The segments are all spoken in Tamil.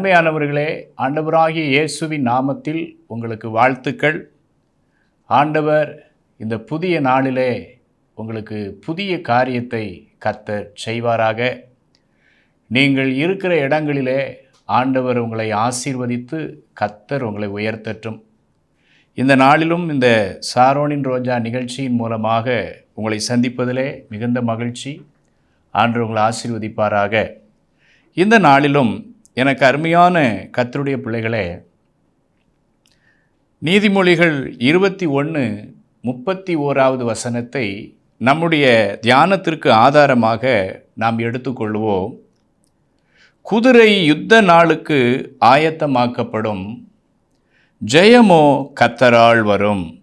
அருமையானவர்களே ஆண்டவராகிய இயேசுவின் நாமத்தில் உங்களுக்கு வாழ்த்துக்கள். ஆண்டவர் இந்த புதிய நாளிலே உங்களுக்கு புதிய காரியத்தை கர்த்தர் செய்வாராக. நீங்கள் இருக்கிற இடங்களிலே ஆண்டவர் உங்களை ஆசீர்வதித்து கர்த்தர் உங்களை உயர்த்தட்டும் இந்த நாளிலும் இந்த சாரோனின் ரோஜா நிகழ்ச்சியின் மூலமாக உங்களை சந்திப்பதிலே மிகுந்த மகிழ்ச்சி. ஆண்டு உங்களை ஆசீர்வதிப்பாராக. இந்த நாளிலும் எனக்கு அருமையான கத்தருடைய பிள்ளைகளே நீதிமொழிகள் இருபத்தி ஒன்று முப்பத்தி ஓராவது வசனத்தை நம்முடைய தியானத்திற்கு ஆதாரமாக நாம் எடுத்துக்கொள்வோம். குதிரை யுத்த நாளுக்கு ஆயத்தமாக்கப்படும் ஜெயமோ கத்தரால் வரும்.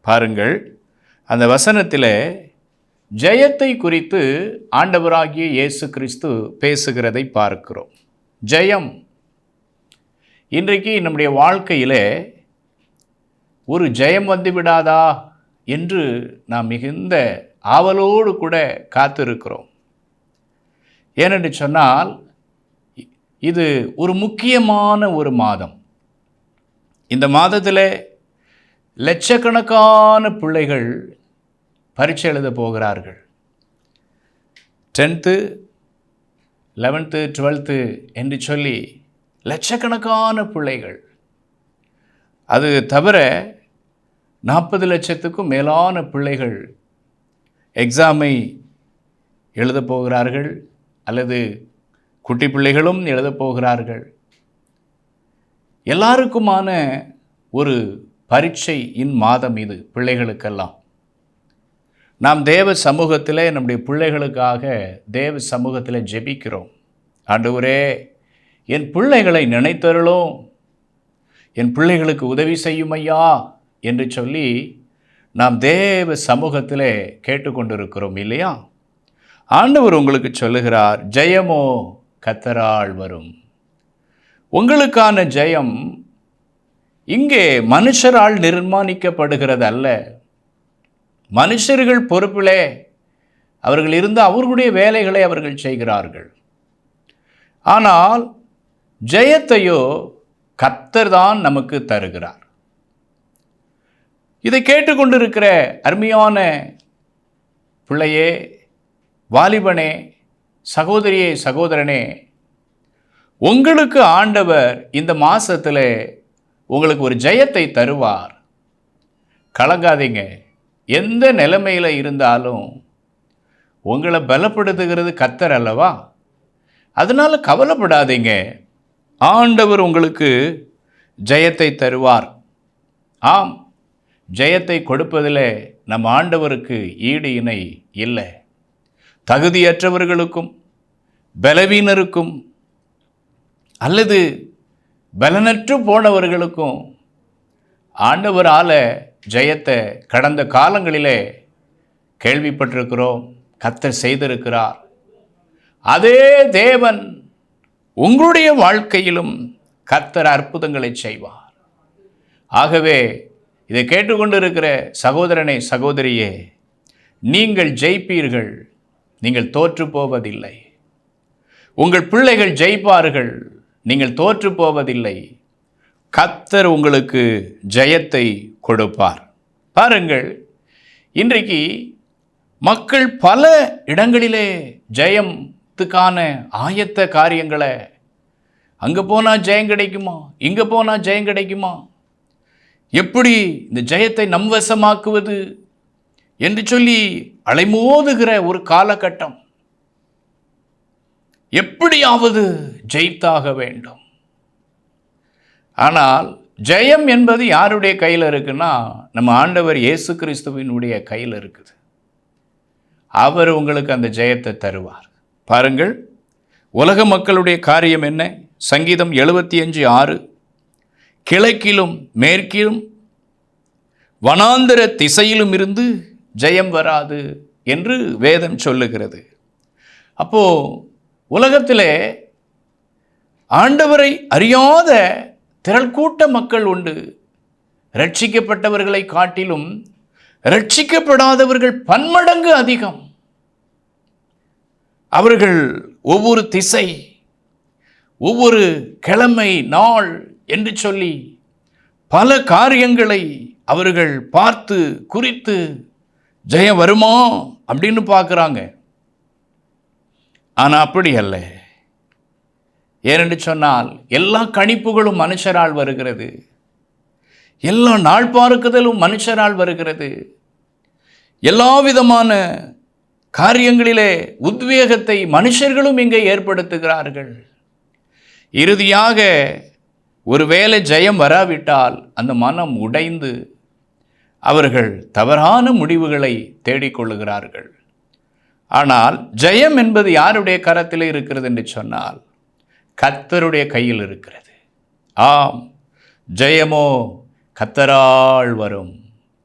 பாருங்கள் அந்த வசனத்தில் ஜெயத்தை குறித்து ஆண்டவராகிய இயேசு கிறிஸ்து பேசுகிறதை பார்க்கிறோம். ஜெயம். இன்றைக்கு நம்முடைய வாழ்க்கையிலே ஒரு ஜெயம் வந்து விடாதா என்று நாம் மிகுந்த ஆவலோடு கூட காத்திருக்கிறோம். ஏனென்று சொன்னால் இது ஒரு முக்கியமான ஒரு மாதம். இந்த மாதத்தில் லட்சக்கணக்கான பிள்ளைகள் பரீட்சை எழுத போகிறார்கள். டென்த்து லெவன்த்து டுவெல்த்து என்று சொல்லி லட்சக்கணக்கான பிள்ளைகள். அது தவிர நாற்பது லட்சத்துக்கும் மேலான பிள்ளைகள் எக்ஸாமை எழுதப் போகிறார்கள் அல்லது குட்டி பிள்ளைகளும் எழுதப் போகிறார்கள். எல்லாருக்குமான ஒரு பரீட்சை இன் மாதம் இது பிள்ளைகளுக்கெல்லாம். நாம் தேவ சமூகத்தில் நம்முடைய பிள்ளைகளுக்காக தேவ சமூகத்தில் ஜெபிக்கிறோம். ஆண்டவரே என் பிள்ளைகளை நினைத்தருளும். என் பிள்ளைகளுக்கு உதவி செய்யும் ஐயா என்று சொல்லி நாம் தேவ சமூகத்தில் கேட்டுக்கொண்டிருக்கிறோம் இல்லையா? ஆண்டவர் உங்களுக்கு சொல்லுகிறார் ஜெயமோ கத்தரால் வரும். உங்களுக்கான ஜெயம் இங்கே மனுஷரால் நிர்மாணிக்கப்படுகிறது அல்ல மனுஷர்கள் பொறுப்பிலே அவர்கள் இருந்து அவர்களுடைய வேலைகளை அவர்கள் செய்கிறார்கள். ஆனால் ஜெயத்தையோ கத்தர் தான் நமக்கு தருகிறார். இதை கேட்டுக்கொண்டிருக்கிற அருமையான பிள்ளையே வாலிபனே சகோதரியே சகோதரனே உங்களுக்கு ஆண்டவர் இந்த மாதத்தில் உங்களுக்கு ஒரு ஜெயத்தை தருவார். கலங்காதீங்க. எந்த நிலைமையில் இருந்தாலும் உங்களை பலப்படுத்துகிறது கத்தர் அல்லவா? அதனால் கவலைப்படாதீங்க. ஆண்டவர் உங்களுக்கு ஜெயத்தை தருவார். ஆம் ஜெயத்தை கொடுப்பதில் நம் ஆண்டவருக்கு ஈடு இணை இல்லை. தகுதியற்றவர்களுக்கும் பலவீனருக்கும் அல்லது பலனற்று போனவர்களுக்கும் ஆண்டவரால் ஜெயத்தை கடந்த காலங்களிலே கேள்விப்பட்டிருக்கிறோம் கத்தர் செய்திருக்கிறார். அதே தேவன் உங்களுடைய வாழ்க்கையிலும் கத்தர் அற்புதங்களை செய்வார். ஆகவே இதை கேட்டுக்கொண்டிருக்கிற சகோதரனை சகோதரியே நீங்கள் ஜெயிப்பீர்கள் நீங்கள் தோற்று போவதில்லை. உங்கள் பிள்ளைகள் ஜெயிப்பார்கள் நீங்கள் தோற்று போவதில்லை. கத்தர் உங்களுக்கு ஜெயத்தை கொடுப்பார். பாருங்கள் இன்றைக்கு மக்கள் பல இடங்களிலே ஜெயத்துக்கான ஆயத்த காரியங்களை அங்கே போனால் ஜெயம் கிடைக்குமா? இங்கே போனால் ஜெயம் கிடைக்குமா? எப்படி இந்த ஜெயத்தை நம் வசமாக்குவது என்று சொல்லி அலைமோதுகிற ஒரு காலகட்டம். எப்படியாவது ஜெயித்தாக வேண்டும். ஆனால் ஜெயம் என்பது யாருடைய கையில் இருக்குன்னா நம்ம ஆண்டவர் இயேசு கிறிஸ்துவினுடைய கையில் இருக்குது. அவர் உங்களுக்கு அந்த ஜெயத்தை தருவார். பாருங்கள் உலக மக்களுடைய காரியம் என்ன? சங்கீதம் எழுபத்தி அஞ்சு ஆறு கிழக்கிலும் மேற்கிலும் வனாந்திர திசையிலும் இருந்து ஜெயம் வராது என்று வேதம் சொல்லுகிறது. அப்போது உலகத்திலே ஆண்டவரை அறியாத திரள் கூட்ட மக்கள் உண்டு. ரட்சிக்கப்பட்டவர்களை காட்டிலும் ரட்சிக்கப்படாதவர்கள் பன்மடங்கு அதிகம். அவர்கள் ஒவ்வொரு திசை ஒவ்வொரு கிழமை நாள் என்று சொல்லி பல காரியங்களை அவர்கள் பார்த்து குறித்து ஜெயம் வருமா? அப்படின்னு பார்க்குறாங்க. ஆனால் அப்படி அல்ல. ஏனென்று சொன்னால் எல்லா கணிப்புகளும் மனுஷரால் வருகிறது. எல்லா நாள் பார்க்குதலும் மனுஷரால் வருகிறது. எல்லா விதமான காரியங்களிலே உத்வேகத்தை மனுஷர்களும் இங்கே ஏற்படுத்துகிறார்கள். இறுதியாக ஒருவேளை ஜெயம் வராவிட்டால் அந்த மனம் உடைந்து அவர்கள் தவறான முடிவுகளை தேடிக்கொள்ளுகிறார்கள் ஆனால் ஜெயம் என்பது யாருடைய கரத்தில் இருக்கிறது என்று சொன்னால் கத்தருடைய கையில் இருக்கிறது. ஆம் ஜெயமோ கத்தரால் வரும்.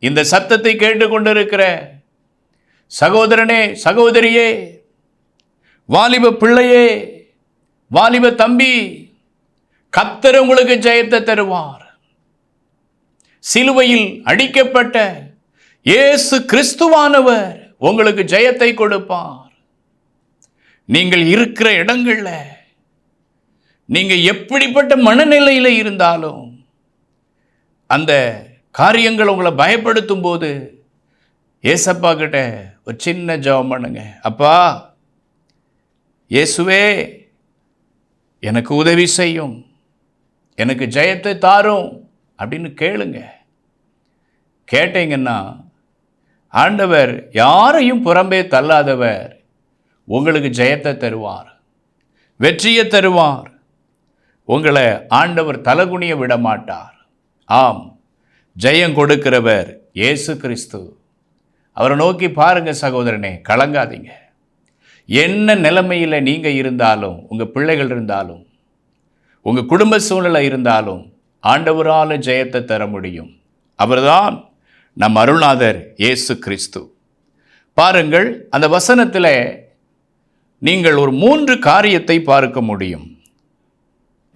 இந்த சத்தத்தை கேட்டுக்கொண்டிருக்கிற சகோதரனே சகோதரியே வாலிப பிள்ளையே வாலிப தம்பி கத்தர் உங்களுக்கு ஜெயத்தை தருவார். சிலுவையில் அடிக்கப்பட்ட இயேசு கிறிஸ்துவானவர் உங்களுக்கு ஜெயத்தை கொடுப்பார். நீங்கள் இருக்கிற இடங்களில் நீங்கள் எப்படிப்பட்ட மனநிலையில் இருந்தாலும் அந்த காரியங்கள் உங்களை பயப்படுத்தும் போது ஏசப்பா கிட்ட ஒரு சின்ன ஜபம் பண்ணுங்க. அப்பா இயேசுவே எனக்கு உதவி செய்யும். எனக்கு ஜெயத்தை தாரும் அப்படின்னு கேளுங்க. கேட்டீங்கன்னா ஆண்டவர் யாரையும் புறம்பே தள்ளாதவர் உங்களுக்கு ஜெயத்தை தருவார் வெற்றியை தருவார். உங்களை ஆண்டவர் தலகுனிய விட மாட்டார் ஆம் ஜெயம் கொடுக்கிறவர் இயேசு கிறிஸ்து. அவரை நோக்கி பாருங்க சகோதரனே கலங்காதீங்க. என்ன நிலைமையில் நீங்கள் இருந்தாலும் உங்கள் பிள்ளைகள் இருந்தாலும் உங்கள் குடும்ப சூழ்நிலை இருந்தாலும் ஆண்டவரால் ஜெயத்தை தர முடியும். அவர்தான் நம் அருள்நாதர் இயேசு கிறிஸ்து. பாருங்கள் அந்த வசனத்தில் நீங்கள் ஒரு மூன்று காரியத்தை பார்க்க முடியும்.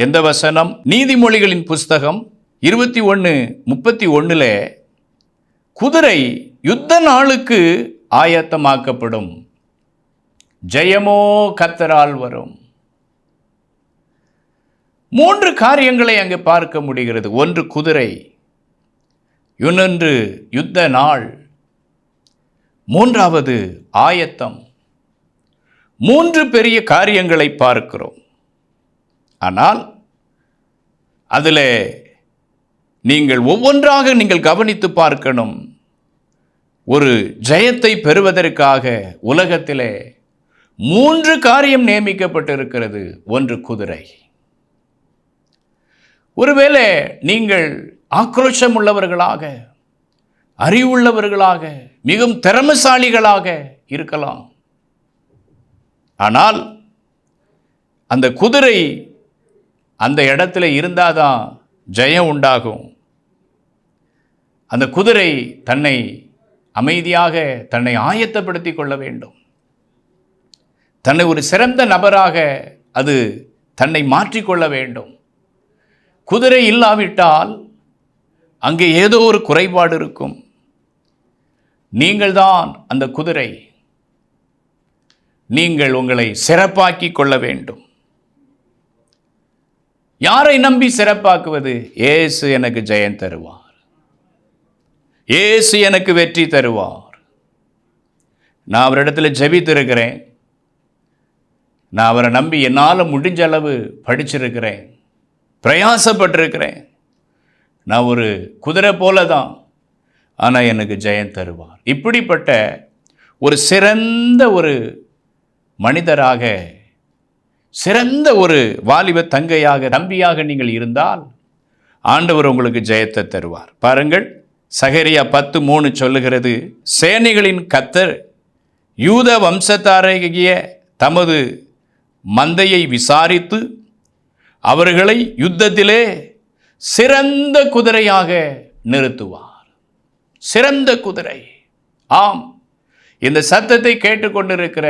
எந்த வசனம்? நீதிமொழிகளின் புஸ்தகம் இருபத்தி ஒன்று முப்பத்தி ஒன்றில் குதிரை யுத்த நாளுக்கு ஆயத்தமாக்கப்படும். ஜெயமோ கத்தரால் வரும். மூன்று காரியங்களை அங்கு பார்க்க முடிகிறது. ஒன்று குதிரை இன்னொன்று யுத்த நாள் மூன்றாவது ஆயத்தம். மூன்று பெரிய காரியங்களை பார்க்கிறோம். ஆனால் அதில் நீங்கள் ஒவ்வொன்றாக நீங்கள் கவனித்து பார்க்கணும். ஒரு ஜெயத்தை பெறுவதற்காக உலகத்திலே மூன்று காரியம் நியமிக்கப்பட்டிருக்கிறது. ஒன்று குதிரை. ஒருவேளை நீங்கள் ஆக்ரோஷம் உள்ளவர்களாக அறிவுள்ளவர்களாக மிகவும் திறமசாலிகளாக இருக்கலாம். ஆனால் அந்த குதிரை அந்த இடத்துல இருந்தால் தான் ஜெயம் உண்டாகும். அந்த குதிரை தன்னை அமைதியாக தன்னை ஆயத்தப்படுத்தி கொள்ள வேண்டும். தன்னை ஒரு சிறந்த நபராக அது தன்னை மாற்றிக்கொள்ள வேண்டும். குதிரை இல்லாவிட்டால் அங்கே ஏதோ ஒரு குறைபாடு இருக்கும். நீங்கள்தான் அந்த குதிரை. நீங்கள் உங்களை சிறப்பாக்கி கொள்ள வேண்டும். யாரை நம்பி சிறப்பாக்குவது? ஏசு எனக்கு ஜெயம் தருவார். ஏசு எனக்கு வெற்றி தருவார். நான் அவரிடத்தில் ஜெபித்திருக்கிறேன். நான் அவரை நம்பி என்னால் முடிஞ்ச அளவு படிச்சிருக்கிறேன். பிரயாசப்பட்டிருக்கிறேன். நான் ஒரு குதிரை போல தான் ஆனால் எனக்கு ஜெயம் தருவார். இப்படிப்பட்ட ஒரு சிறந்த ஒரு மனிதராக சிறந்த ஒரு வாலிப தங்கையாக தம்பியாக நீங்கள் இருந்தால் ஆண்டவர் உங்களுக்கு ஜெயத்தை தருவார். பாருங்கள் சகரியா பத்து மூணு சொல்லுகிறது சேனைகளின் கத்தர் யூத வம்சத்தாரகிய தமது மந்தையை விசாரித்து அவர்களை யுத்தத்திலே சிறந்த குதிரையாக நிறுத்துவார். சிறந்த குதிரை. ஆம் இந்த சத்தத்தை கேட்டுக்கொண்டிருக்கிற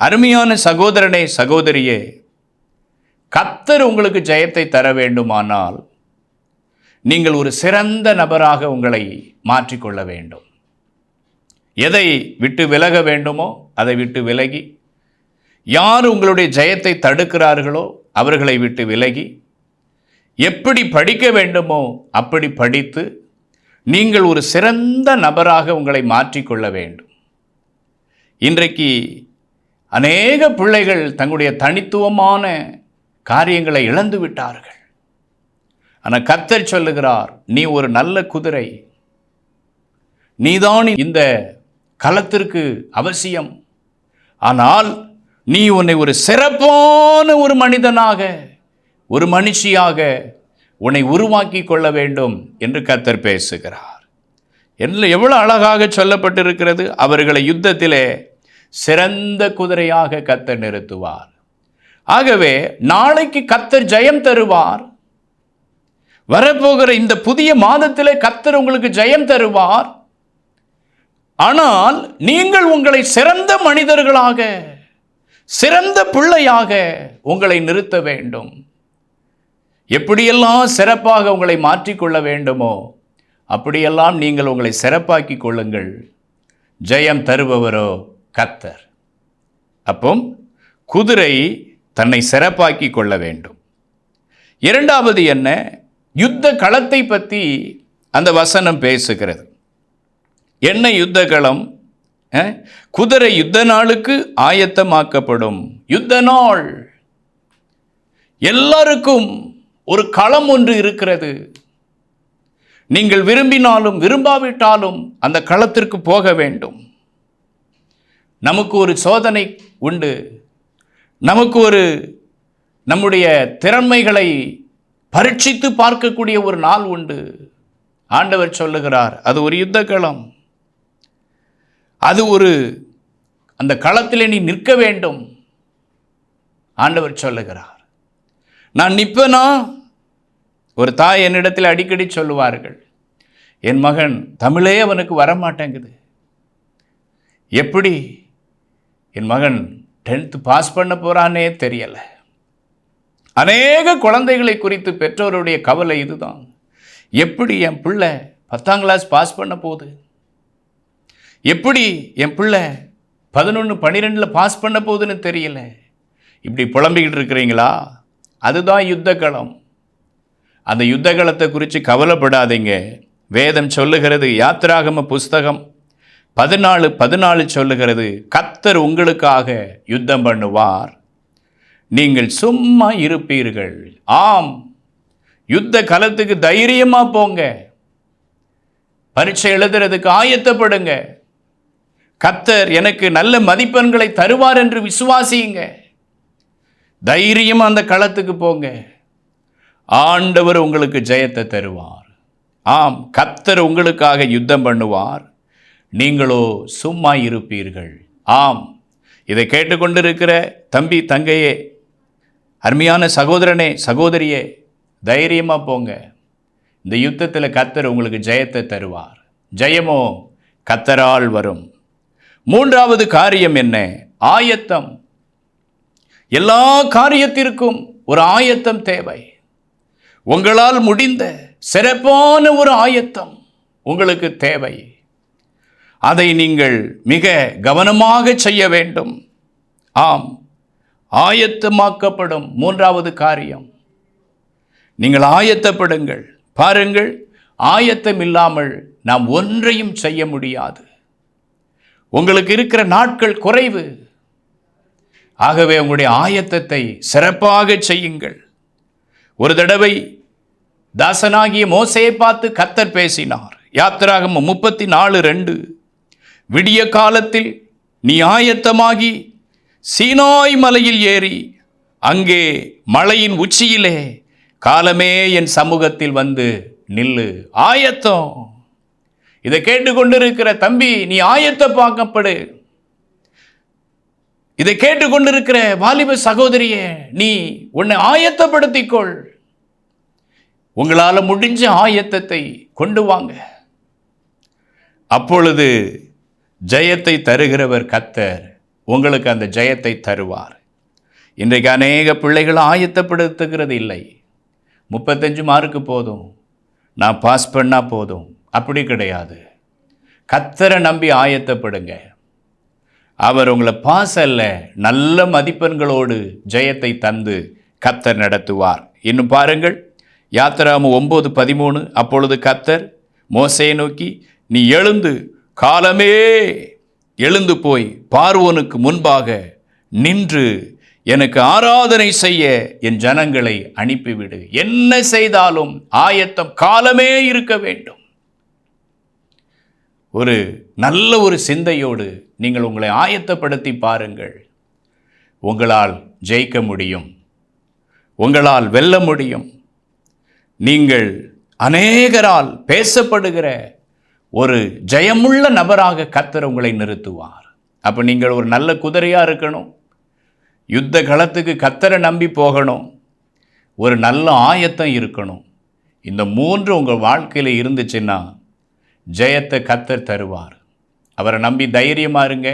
அருமையான சகோதரனே சகோதரியே கத்தர் உங்களுக்கு ஜெயத்தை தர வேண்டுமானால் நீங்கள் ஒரு சிறந்த நபராக உங்களை மாற்றிக்கொள்ள வேண்டும். எதை விட்டு விலக வேண்டுமோ அதை விட்டு விலகி யார் உங்களுடைய ஜெயத்தை தடுக்கிறார்களோ அவர்களை விட்டு விலகி எப்படி படிக்க வேண்டுமோ அப்படி படித்து நீங்கள் ஒரு சிறந்த நபராக உங்களை மாற்றிக்கொள்ள வேண்டும். இன்றைக்கு அநேக பிள்ளைகள் தங்களுடைய தனித்துவமான காரியங்களை இழந்து விட்டார்கள். ஆனால் கத்தர் சொல்லுகிறார் நீ ஒரு நல்ல குதிரை. நீதான் இந்த களத்திற்கு அவசியம். ஆனால் நீ உன்னை ஒரு சிறப்பான ஒரு மனிதனாக ஒரு மனுஷியாக உன்னை உருவாக்கி கொள்ள வேண்டும் என்று கத்தர் பேசுகிறார். என்ன எவ்வளோ அழகாக சொல்லப்பட்டிருக்கிறது அவர்களை யுத்தத்திலே சிறந்த குதிரையாக கத்தர் நிறுத்துவார். ஆகவே நாளைக்கு கத்தர் ஜெயம் தருவார். வரப்போகிற இந்த புதிய மாதத்தில் கத்தர் உங்களுக்கு ஜெயம் தருவார். ஆனால் நீங்கள் உங்களை சிறந்த மனிதர்களாக சிறந்த பிள்ளையாக உங்களை நிறுத்த வேண்டும். எப்படியெல்லாம் சிறப்பாக உங்களை மாற்றிக்கொள்ள வேண்டுமோ அப்படியெல்லாம் நீங்கள் உங்களை சிறப்பாக்கி கொள்ளுங்கள். ஜெயம் தருபவரோ கத்தர். அப்போ குதிரை தன்னை சிறப்பாக்கி கொள்ள வேண்டும். இரண்டாவது என்ன? யுத்த களத்தை பற்றி அந்த வசனம் பேசுகிறது. என்ன யுத்த களம்? குதிரை யுத்த நாளுக்கு ஆயத்தமாக்கப்படும் யுத்த நாள். எல்லாருக்கும் ஒரு களம் ஒன்று இருக்கிறது. நீங்கள் விரும்பினாலும் விரும்பாவிட்டாலும் அந்த களத்திற்கு போக வேண்டும். நமக்கு ஒரு சோதனை உண்டு. நமக்கு ஒரு நம்முடைய திறமைகளை பரீட்சித்து பார்க்கக்கூடிய ஒரு நாள் உண்டு. ஆண்டவர் சொல்லுகிறார் அது ஒரு யுத்த களம். அது ஒரு அந்த களத்தில் நீ நிற்க வேண்டும். ஆண்டவர் சொல்லுகிறார் நான் நிற்பேனா? ஒரு தாய் என்னிடத்தில் அடிக்கடி சொல்லுவார்கள் என் மகன் தமிழே அவனுக்கு வரமாட்டேங்குது. எப்படி? என் மகன் டென்த்து பாஸ் பண்ண போகிறானே தெரியலை. அநேக குழந்தைகளை குறித்து பெற்றோருடைய கவலை இதுதான். எப்படி என் பிள்ளை பத்தாம் கிளாஸ் பாஸ் பண்ண போகுது? எப்படி என் பிள்ளை பதினொன்று பன்னிரெண்டில் பாஸ் பண்ண போகுதுன்னு தெரியல? இப்படி புலம்பிக்கிட்டு இருக்கிறீங்களா? அதுதான் யுத்த களம். அந்த யுத்த களத்தை குறித்து கவலைப்படாதீங்க. வேதம் சொல்லுகிறது யாத்திராகம புஸ்தகம். பதினாலு பதினாலு சொல்லுகிறது கத்தர் உங்களுக்காக யுத்தம் பண்ணுவார். நீங்கள் சும்மா இருப்பீர்கள். ஆம் யுத்த களத்துக்கு தைரியமா போங்க. பரீட்சை எழுதுறதுக்கு ஆயத்தப்படுங்க. கத்தர் எனக்கு நல்ல மதிப்பெண்களை தருவார் என்று விசுவாசியுங்க. தைரியம் அந்த களத்துக்கு போங்க. ஆண்டவர் உங்களுக்கு ஜெயத்தை தருவார். ஆம் கத்தர் உங்களுக்காக யுத்தம் பண்ணுவார். நீங்களோ சும்மா இருப்பீர்கள் ஆம் இதை கேட்டுக்கொண்டிருக்கிற தம்பி தங்கையே அருமையான சகோதரனே சகோதரியே தைரியமாக போங்க. இந்த யுத்தத்தில் கத்தர் உங்களுக்கு ஜெயத்தை தருவார். ஜெயமோ கத்தரால் வரும். மூன்றாவது காரியம் என்ன? ஆயத்தம். எல்லா காரியத்திற்கும் ஒரு ஆயத்தம் தேவை. உங்களால் முடிந்த சிறப்பான ஒரு ஆயத்தம் உங்களுக்கு தேவை. அதை நீங்கள் மிக கவனமாக செய்ய வேண்டும். ஆம் ஆயத்தமாக்கப்படும் மூன்றாவது காரியம். நீங்கள் ஆயத்தப்படுங்கள். பாருங்கள் ஆயத்தம் இல்லாமல் நாம் ஒன்றையும் செய்ய முடியாது. உங்களுக்கு இருக்கிற நாட்கள் குறைவு. ஆகவே உங்களுடைய ஆயத்தத்தை சிறப்பாக செய்யுங்கள். ஒரு தடவை தாசனாகிய மோசையை பார்த்து கத்தர் பேசினார். யாத்திராகமம் முப்பத்தி நாலு ரெண்டு. விடிய காலத்தில் நீ ஆயத்தமாகி சீனாய் மலையில் ஏறி அங்கே மலையின் உச்சியிலே காலமே என் சமூகத்தில் வந்து நில்லு. ஆயத்தம். இதை கேட்டுக்கொண்டிருக்கிற தம்பி நீ ஆயத்த பார்க்கப்படு. இதை கேட்டுக்கொண்டிருக்கிற வாலிப சகோதரியே நீ உன்னை ஆயத்தப்படுத்திக்கொள். உங்களால் முடிஞ்ச ஆயத்தத்தை கொண்டு வாங்க. அப்பொழுது ஜெயத்தை தருகிறவர் கத்தர் உங்களுக்கு அந்த ஜெயத்தை தருவார். இன்றைக்கு அநேக பிள்ளைகள் ஆயத்தப்படுத்துகிறது இல்லை. முப்பத்தஞ்சு மார்க்கு போதும். நான் பாஸ் பண்ணால் போதும். அப்படி கிடையாது. கத்தரை நம்பி ஆயத்தப்படுங்க. அவர் உங்களை பாஸ் அல்ல நல்ல மதிப்பெண்களோடு ஜெயத்தை தந்து கத்தர் நடத்துவார். இன்னும் பாருங்கள் யாத்திராமு ஒம்பது பதிமூணு அப்பொழுது கத்தர் மோசையை நோக்கி நீ எழுந்து காலமே எழுந்து போய் பார்வோனுக்கு முன்பாக நின்று எனக்கு ஆராதனை செய்ய என் ஜனங்களை அனுப்பிவிடு. என்ன செய்தாலும் ஆயத்தம் காலமே இருக்க வேண்டும். ஒரு நல்ல ஒரு சிந்தையோடு நீங்கள் உங்களை ஆயத்தப்படுத்தி பாருங்கள். உங்களால் ஜெயிக்க முடியும். உங்களால் வெல்ல முடியும். நீங்கள் அநேகரால் பேசப்படுகிற ஒரு ஜெயமுள்ள நபராக கத்தர் உங்களை நிறுத்துவார். அப்போ நீங்கள் ஒரு நல்ல குதிரையாக இருக்கணும். யுத்த களத்துக்கு கத்தரை நம்பி போகணும். ஒரு நல்ல ஆயத்தம் இருக்கணும். இந்த மூன்று உங்கள் வாழ்க்கையில் இருந்துச்சுன்னா ஜெயத்தை கத்தர் தருவார். அவரை நம்பி தைரியமாக இருங்க.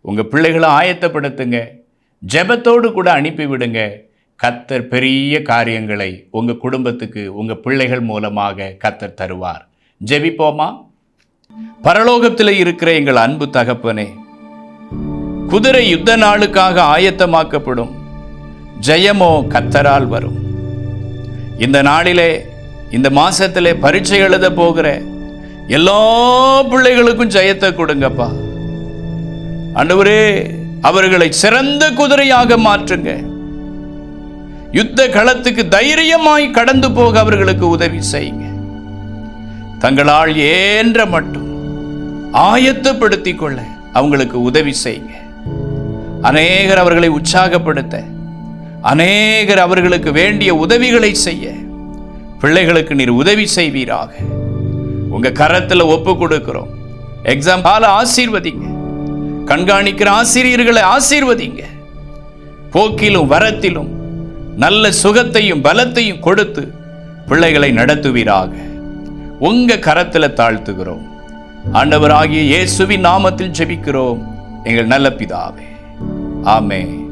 உங்கள் பிள்ளைகளை ஆயத்தப்படுத்துங்க. ஜெபத்தோடு கூட அனுப்பிவிடுங்க கத்தர் பெரிய காரியங்களை உங்கள் குடும்பத்துக்கு உங்கள் பிள்ளைகள் மூலமாக கத்தர் தருவார். ஜெபிப்போமா? பரலோகத்தில் இருக்கிற எங்கள் அன்பு தகப்பனே குதிரை யுத்த நாளுக்காக ஆயத்தமாக்கப்படும் ஜெயமோ கத்தரால் வரும். இந்த நாளிலே இந்த மாசத்திலே பரீட்சை எழுத போகிற எல்லா பிள்ளைகளுக்கும் ஜெயத்தை கொடுங்கப்பா. அண்டவரே அவர்களை சிறந்த குதிரையாக மாற்றுங்க. யுத்த களத்துக்கு தைரியமாய் கடந்து போக அவர்களுக்கு உதவி செய்யுங்க. தங்களால் ஏன்ற மட்டும் ஆயத்தப்படுத்திக் கொள்ள அவங்களுக்கு உதவி செய்யுங்க. அநேகர் அவர்களை உற்சாகப்படுத்த அநேகர் அவர்களுக்கு வேண்டிய உதவிகளை செய்ய பிள்ளைகளுக்கு நீர் உதவி செய்வீராக. உங்க கரத்தில் ஒப்பு கொடுக்கிறோம். எக்ஸாம் கால ஆசீர்வதிங்க. கண்காணிக்கிற ஆசிரியர்களை ஆசீர்வதிங்க. போக்கிலும் வரத்திலும் நல்ல சுகத்தையும் பலத்தையும் கொடுத்து பிள்ளைகளை நடத்துவீராக. உங்க கரத்தில் தாழ்த்துகிறோம். ஆண்டவராகிய இயேசுவின் நாமத்தில் ஜெபிக்கிறோம். எங்கள் நல்ல பிதாவே. ஆமே